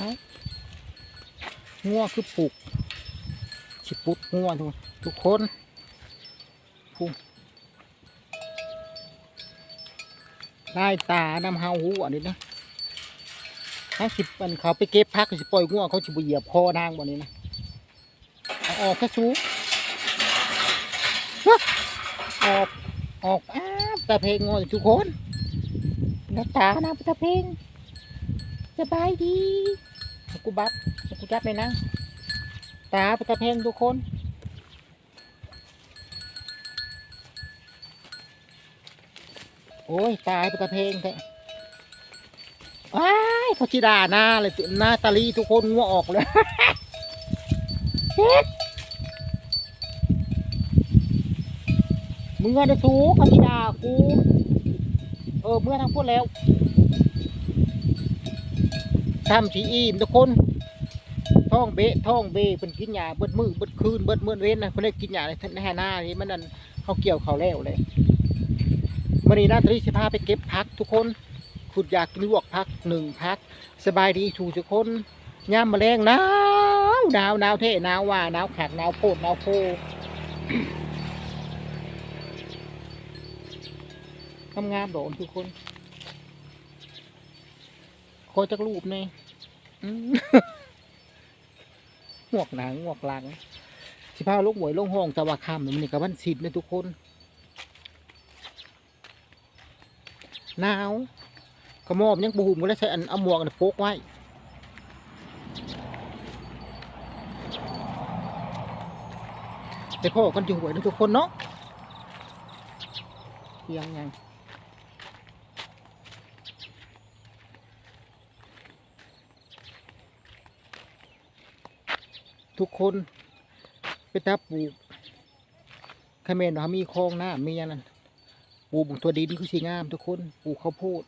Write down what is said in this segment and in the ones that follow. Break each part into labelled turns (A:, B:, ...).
A: เอางัวคือปลูกสิปุดงัวทุกทุกคนผู้ลายตาน้ำเฮาหูอันนี้นะถ้าสิบมันเขาไปเก็บพักสิปล่อยงัวเขาจะไปเหยียบคอนางบ่นี้นะอออกแค่สูออกออกอ้าตาเพลงงัวทุกคนหน้าตานะตาเพลงสบายดี จับเลยนะตาตาเพงทุกคนโอ้ยตายไปตะเพงแท้ว้ายเขาชิดาหน้าเลยหน้าตาลีทุกคนงัวออกเลยเมึงเงินได้สูเขาชิดากูเออเมื่อทั้งพูดแล้วทำสีอิ่มทุกคน ท้องเบะท้องเบะเป็นกินยาเบิดมือเบิดคืนเบิดเมื่อเว้นนะเพื่อนกินยาในแห่หน้านี่มันนั่นเขาเกี่ยวเขาแล้วเลยมื่อนี้นาตรีสิพาไปเก็บพักทุกคนขุดอยากกินลวกพักหนึ่งพัก สบายดีถูกทุกคนย่ามแมลงหนาวหนาวหนาวเท่หนาวว่าหนาวขาดหนาวโพดหนาวโพทำงานโดนทุกคนคอยจักรูปเนี่ย หวกหนังหวกหลัง สิพาลูกหวยลงห้องตะวาคำมันนี่กับวันสิบเนี่ยทุกคนหนาวกระมอบยังปูมก็เลยใส่อันเอาหมวกอันโปกไว้แต่พ่อกันอยู่หวยนะทุกคนเนาะยังไง ทุกคนไปตาปลูกขมรเรามีคลองหน้ามีอย่างนั้นปลูกบางตัวดินคือสีงาม ทุกคนปลูกข้าวโพด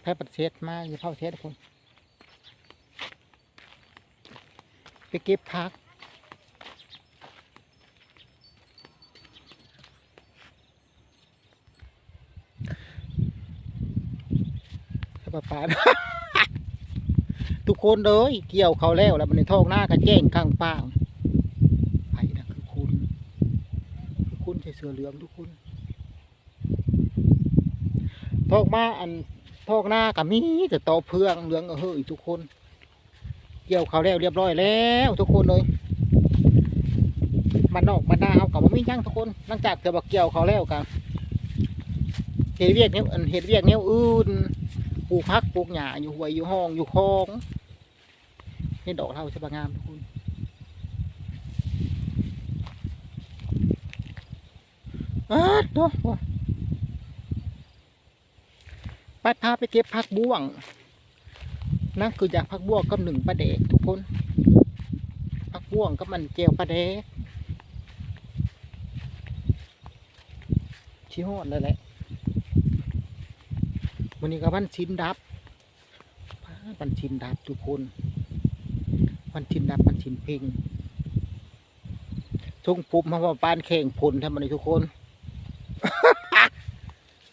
A: แพร่ประเทศมาอย่าเข้าเทศทุกคนไปเก็บพักสบายปา ทุกคนเลยเกี่ยวเขาแล้วแล้วมันในท้องหน้ากระแจ้งข้างปางไผ่นะคือคุณคือคุณใส่เสื้อเหลืองทุกคนทอกมาอันทอกหน้ากับมีแต่ตอเพื่องเหลืองเออเฮ้ยทุกคน เกี่ยวเขาแล้วเรียบร้อยแล้ว ทุกคนเลยมันนอกมันหน้าเอากับว่ามีหยังทุกคนหลังจากเธอบอกเกี่ยวเขาแล้วกันเฮ็ดเวียกเนี้ยอันเฮ็ดเวียกเนี้ยอื่นปลูกพักปลูกหญ้าอยู่ห้วยอยู่ห้องอยู่คลอง เห็นดอกเท่าสบงามทุกคนอาตัวไปพาไปเก็บผักบ้วง นั่นคืออยากผักบ้วงกับหนึ่งปลาเดกทุกคนผักบ้วงกับมันเจียวปลาเดกชี้หอดเลยแหละวันนี้ก็วันชินดับวันชินดับทุกคน วันชินดับวันชินพ่งทรงปุ๊บมาว่าปานแข่งผลทำมันทุกคน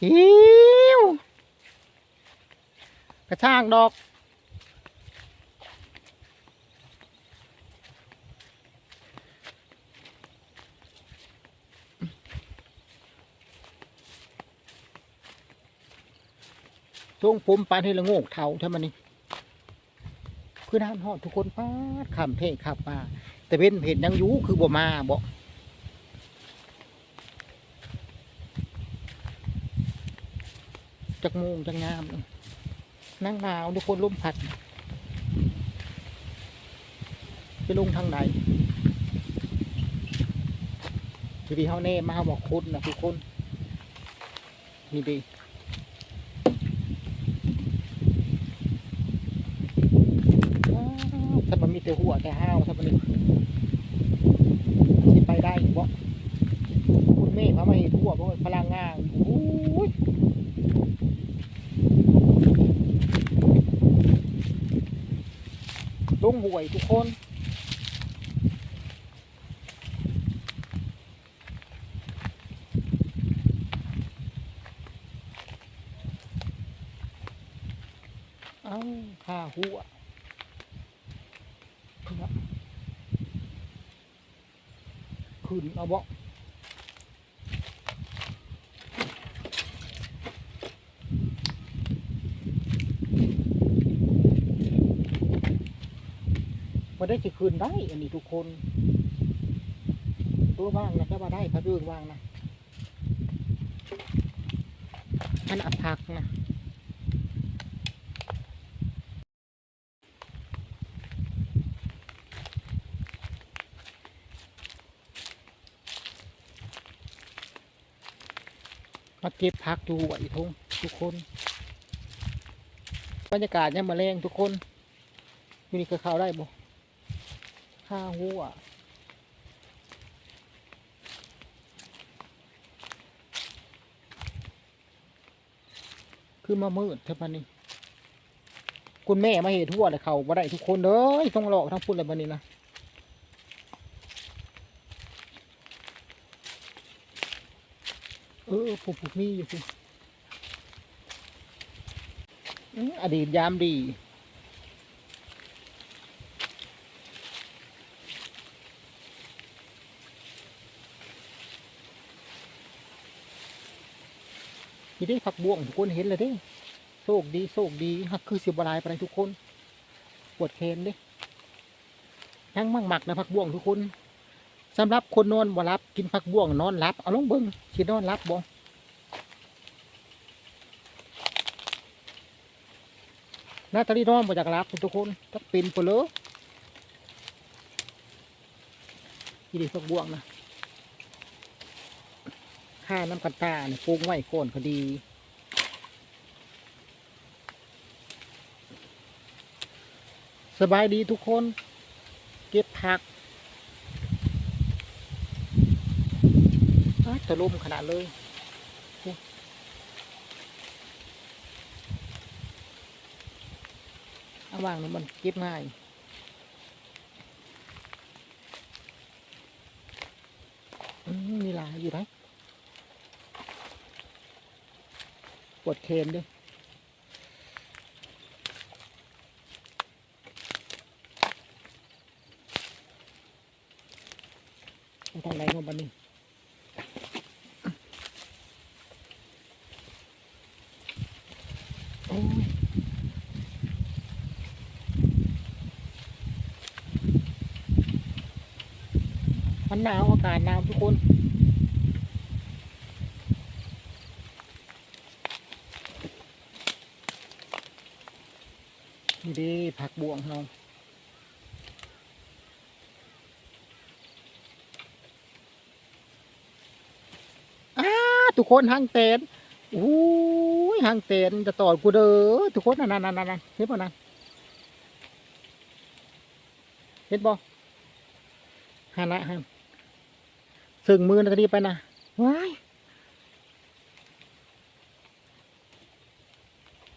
A: หิวกระช่างดอกทรงผมปานให้ละโงกเท่าทำมัน นี่คือน้ำหอดทุกคนป้าดขำเท่ขับมา แต่เป็นเห็นยังยูคือบ่มาบ่จักมงจักงามนั่งหนาวทุกคนลมพัดไปลงทางไหนทีนี้เขาเน่มาเขาบอกคุณนะทุกคนนี่ดีว้าวถ้ามันมี แต่หัวแต่ห้าวถ้ามันนี่สิไปได้บ่คุณเมฆเขามาเห็นหัวเพราะพลังงานโอ้ยลงห่วยทุกคนอ้าวข้าหัวนะ ขึ้นเอาบ่มาได้จะคืนได้ อันนี้ทุกคน ตัวว่างนะแค่ว่าได้พระเรื่องว่างนะ มันอับพักนะ มาเก็บพักดูไหวทงทุกคน บรรยากาศยังมาแรงทุกคนอยู่นี่คยเข้าวได้บ่ข้าหัวคือมามืดเท่านี้คุณแม่มาเหตุทั่วเลยเขาบ่ได้ทุกคนเลยต้องหลอกทั้งพูดอะไรบันนี้นะ เออ ผูกผูกนี่อยู่สิอดีตยามดีนี่ได้ผักบ่วงทุกคนเห็นเลยเด้โชคดีโชคดีฮักคือสิบลายไปทุกคน ปวดแขนเด้ยังมั่งหมักนะผักบ่วงทุกคนสำหรับคนนอนบ่รับกินผักบ่วงนอนรับเอาลงเบิ้งสินอนรับบ่ นาตาลีน้อนบ่จากรับทุกคนตักเป็นไปเลยยี่ดีผักบ่วงนะข้าน้ำกันตาเนี่ยปรุงไว้ก่อนพอดีสบายดีทุกคน เก็บผักอ้ายจะลมขนาดเลยโอ้ เอาวางนี่มันเก็บง่ายมีลายอยู่ไหมปวดเคนด้วยทางไหนของบันนี้ โอ้ยมัน หนาวอากาศหนาวทุกคนนี่ดีผักบวงเราอ้าทุกคนหางเตนอู้ยหางเตนจะต่อกูเด้อทุกคนนั่นนั่นนั่นนั่นเห็นป่ะนั่นเห็นบ่หันะหัน สึงมือนาทีไปนะว้าย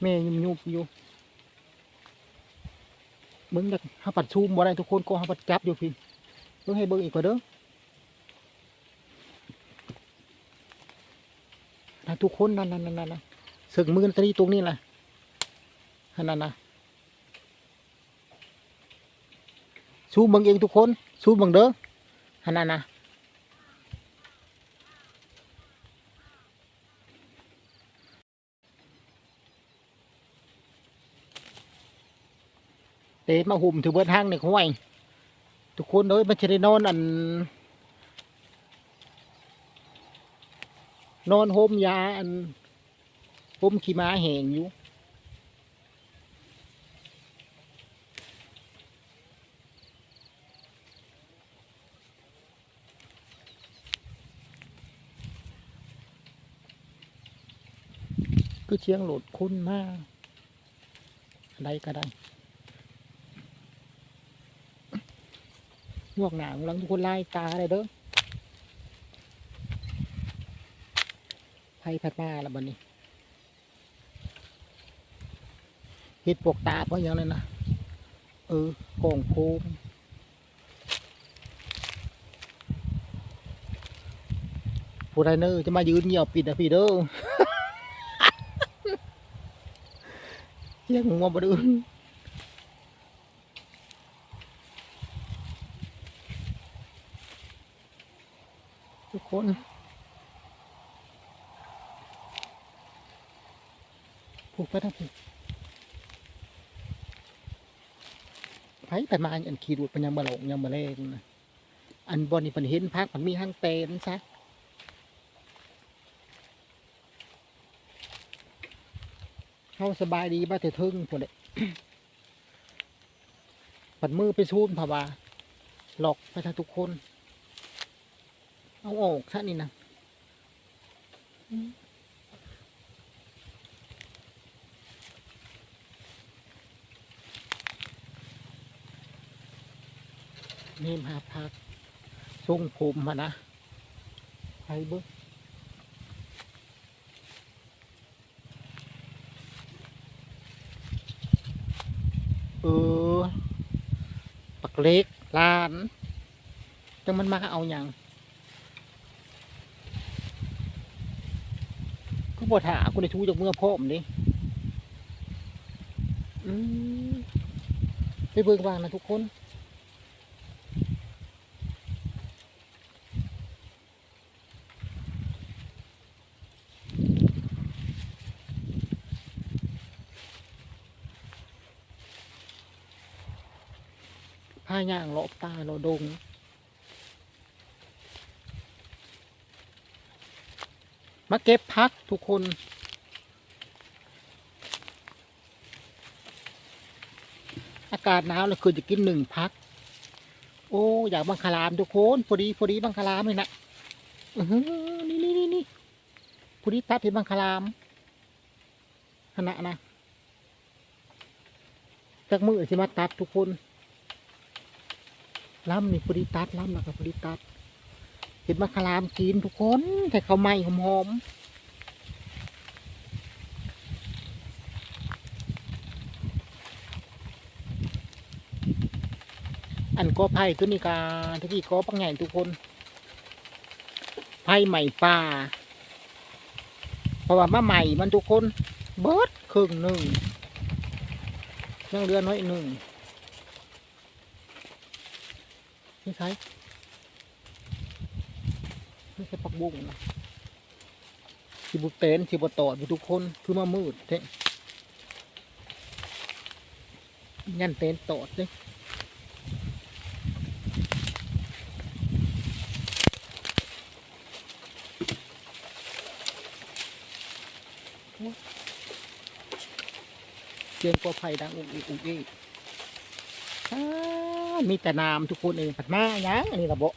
A: แม่ยุ่มยุบอยู่เบิ้งจากหาปัดซูมบ่ได้ทุกคนก็หาปัดจับอยู่พี่เบิ้งให้เบิ้งอีกกว่าเด้อนะทุกคนนั่นนั่นนั่นนั่นสึกมือตรีตรงนี้แหละนั่นนะซูมเบิ้งเองทุกคนซูมเบิ้งเด้อนั่นนะ เตะมาหุ่มถือเบิ้างในห้วย ทุกคนเอ้ยมันจะได้นอนอัน นอนโฮมยาอันโฮมขี้ม้าแหงอยู่คือเชียงโหลดคุณมากอะไรก็ได้ งวกหนางหลังทุกคนไล่ตาเลยเด้อไพ่พัดมาแล้วบันนี้เห็ดปวกตาเพราะอย่างนั้นนะเออกองโคมผู้ใดเนอร์จะมายืนเงียบปิดนะพี่เด้อเรียกงัวบ่ไดอื่ น ผูกไปทั้งผูกไผไปมาอันขี่ดูดเป็นยังบ่หลงยังบ่เล่นอันบอนนี่เพิ่นเห็นพักมันมีห้างเตนซะเขาสบายดีบ้าเถอะทึ่งพวกเด็กปัดมือไปชูนผาวาหลอกไปทางทุกคน เอาออกซะนี่นะนี่มาพักทรงผมมานะไปเบิ้งเออ ปักเล็กลาน จังมันมาเอาอย่าง บอถาคุณได้ชูจากเมื่อพ่อมนี่ไปเบิ่งวางนะทุกคนผ้าย่างเลาะป่าเลาะดง มาเก็บพักทุกคน อากาศหนาวเลยคือจะกินหนึ่งพัก โอ้อยากบังคลามทุกคนพอดีพอดีบังคลามเลยนะนี่นี่นี่นี่พอดีตัดเห็นบังคลามขณะนะจากมือสิมาตัดทุกคนล้ำนี่พอดีตัดล้ำนะครับพอดีตัด เห็นมะขามรามกินทุกคนแต่เขาวไหม้หอมๆอันก็ไผ่ตัวนี้กาทุกี้ก็ปังใหญ่ทุกคนไผ่ใหม่ป่าเพราะว่ามาใหม่มันทุกคน เบิดครึ่งหนึ่งยังเหลือน้อยหนึ่งนี่ใช่ ไม่ใช่ปักบุ้งนะสิบุเตนสิบุตอดทุกคนคือมามืดเท่ยันเตนตอดเลยเสียงกอไผ่ดังอุ้งอีกอุ้งอีกมีแต่น้ำทุกคนเองผัดมาหยังอันนี้ระบบ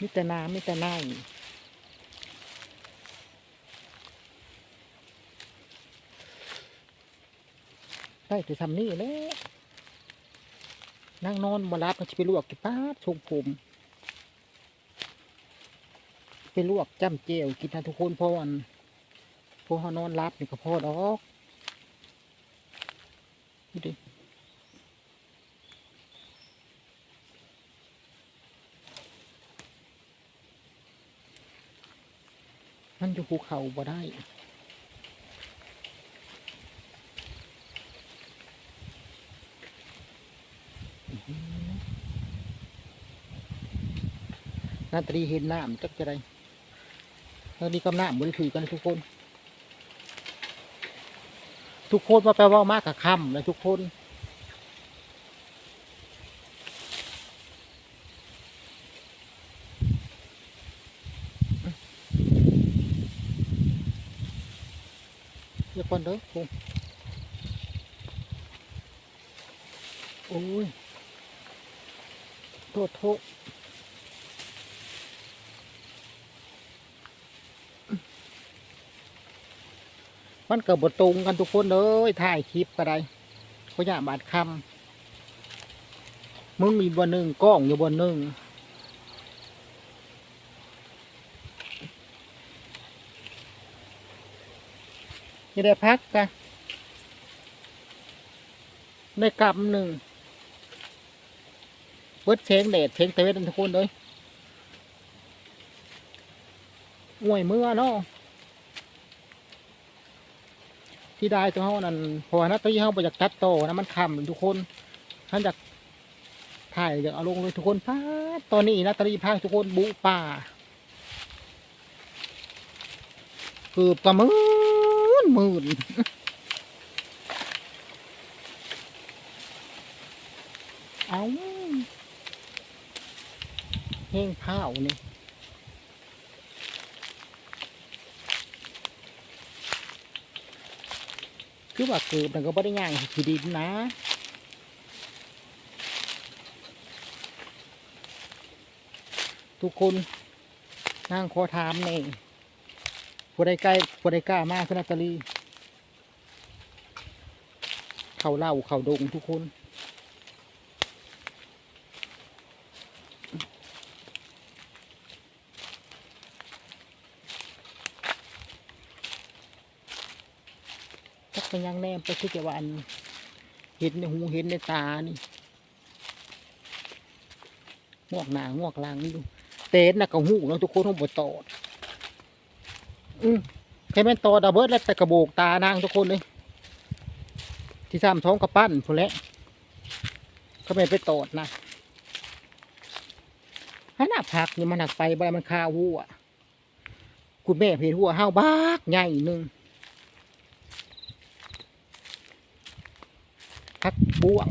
A: มีแต่น้ำมีแต่น้ำได้แต่ทำนี่แหละนั่งนอนบนรับก็จะไปลวกกี่ป้าชงผมไปลวกจ้ำเจียวกินนะทุกคนพราะวันพวกเขานอนรับนี่ก็พอดอก มันอยู่ภูเขาบ่ได้นาตรีเห็นน้ำจักจะได้ตอนนี้ก็น้ำบริสุทธิ์กันทุกคน ทุกคนมาแปลว่ามากกับคำนะทุกคน เดี๋ยวก่ อนเด้อคุณโอ้ย โทษโทษมันเกิดบทตรงกันทุกคนเลยถ่ายคลิปก็ได้เขาอยากบาดคำมึงมีบนหนึ่งกล้องอยู่บนหนึ่ง ได้พักกันได้กำหนึ่งเบิดแสงแดดแสงเตเวนทุกคนเลยง่วยเมื่อเนาะที่ได้ตัวเฮานั่นพราะว่านัตตี้เฮาบ่อยากตัดโตนะมันคำทุกคนท่านอยากถ่ายอยากเอาลงเลยทุกคนป้าตอนนี้นัตตี้พาทุกคนบุป่าเกือบประมื่นห มื่นเอาแห้งข้าวนี่คือว่าเกิดมันก็ไม่ได้ง่ายคือดินนะทุกคนนั่งขอถามนี่ ผู้ใดใกล้ผู้ใดกล้ามากคือนาตาลีเขาเล่าเขาดงทุกคนจักเป็นยังแนมไปคือจะว่าอันเห็นในหูเห็นในตานี่งวกหนางวกลังนี่ดูเต้นนะก็หูเนะทุกคนต้องบดตอด อืมแค่แม่นตอดาเบิร์ดแล้วแต่กระโบกตานางทุกคนเลย ที่ซ้ำท้องกระปั้นพูนแล้วก็ไม่ไปตอดนะให้น้าผักนี่มันหนักไปบ่ได้มันคาหัวคุณแม่เพลหัวห้าวบากใหญ่หนึ่งพักบ่วง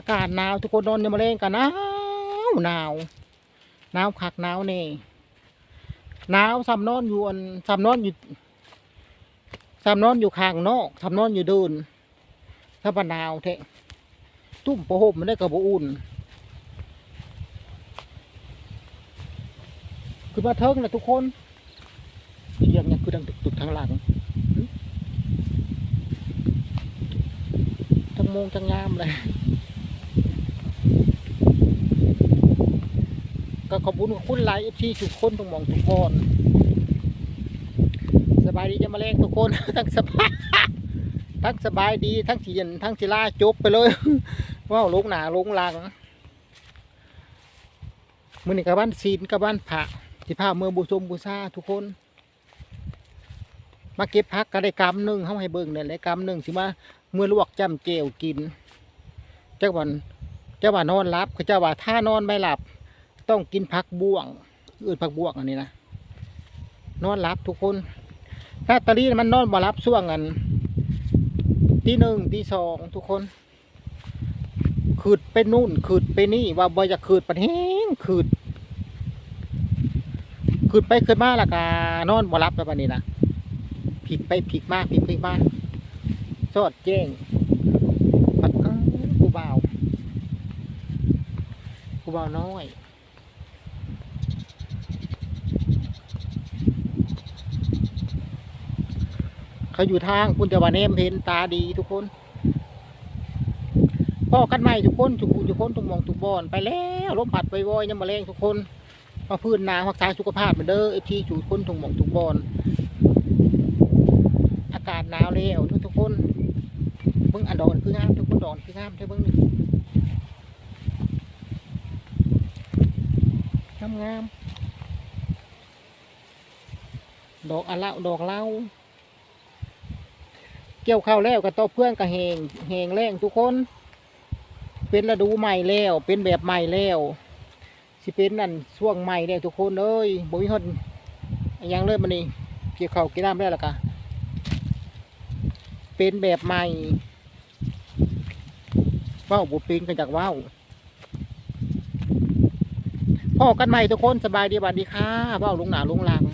A: อากาศหนาวทุกคนนอนในมะเร็งกันหนาวหนาวหนาวคักหนาวเน่หนาวซ้ำนอนอยู่อันซ้ำนอนอยู่ซ้ำนอนอยู่ข้างนอกซ้ำนอนอยู่เดินถ้าปหนาวแท้ตุ้มประหมมันได้กระบอุ่นคือมาเทิงนะทุกคนเสียงเนี่ยคือดังตึกๆทางหลังหึจังโมงจังงามเลย ก็ขอบคุณคุณหลายเอฟซีทุกคนทุกมองทุกคนสบายดีจะมาแรงทุกคนทั้งสบายทั้งสบายดีทั้งสีเย็นทั้งสีลาจบไปเลยว้าวลงหนาลงหลังมือนี่กับบ้านซีนกับบ้านผักสิพาเมืองบูชมบูชาทุกคน มาเก็บพักก็ได้กำหนึ่งเขาให้เบิ่งเนี่ยได้กำหนึ่งสิมาเมื่อลวกจำเจวกิน เจ้าวันเจ้าว่านอนรับก็เจ้าว่าถ้านอนไม่หลับ ต้องกินผักบ่วงอื่นผักบ่วงอันนี้นะนอนรับทุกคน ถ้าตอนนี้มันนอนมารับช่วงกันที่หนึ่งที่สองทุกคนขืดไปนู่นขืดไปนี่ว่าบ่จะขืดปันแห้งขืดขึ้นไปขึ้นมาละกานอนบ่รับแล้วบัดนี้นะผิดไปผิดมากผิดไปมากสอดแจ้งปัดกูบ่าวกูบ่าวน้อย เขาอยู่ทางคุณแต่ว่าเนมเห็นตาดีทุกคนพ่อกันใหม่ทุกคนทุกคนทุกคนทุกมองทุกบอนไปแล้วลมผัดไปวอยยังมาแรงทุกคนมาพื้นนารักษาสุขภาพเหมือนเด้อเอฟทีจูดคนถุงหมองถุงบอลอากาศหนาวแล้วทุกทุกคนเบิ่งอันดอนคืองามทุกคนดอนคืองามใช่เบิ่งนี่งามงามดอกอะละดอกเหล้า เกี่ยวข้าวแล้วกับต่อเพื่อนกับแหงแหงแรงทุกคน เป็นฤดูใหม่แล้ว เป็นแบบใหม่แล้วสิเป็นนั่นช่วงใหม่เนี่ยทุกคนเอ้ยบ่มีฮอดยังเลยมันนี่เกี่ยวข้าวกินน้ำได้แล้วกะเป็นแบบใหม่ว้าวบ่เป็นกันจากว้าวพ่อกันใหม่ทุกคนสบายดีบัดดีค่ะว้าวลุงหนาลุงหลัง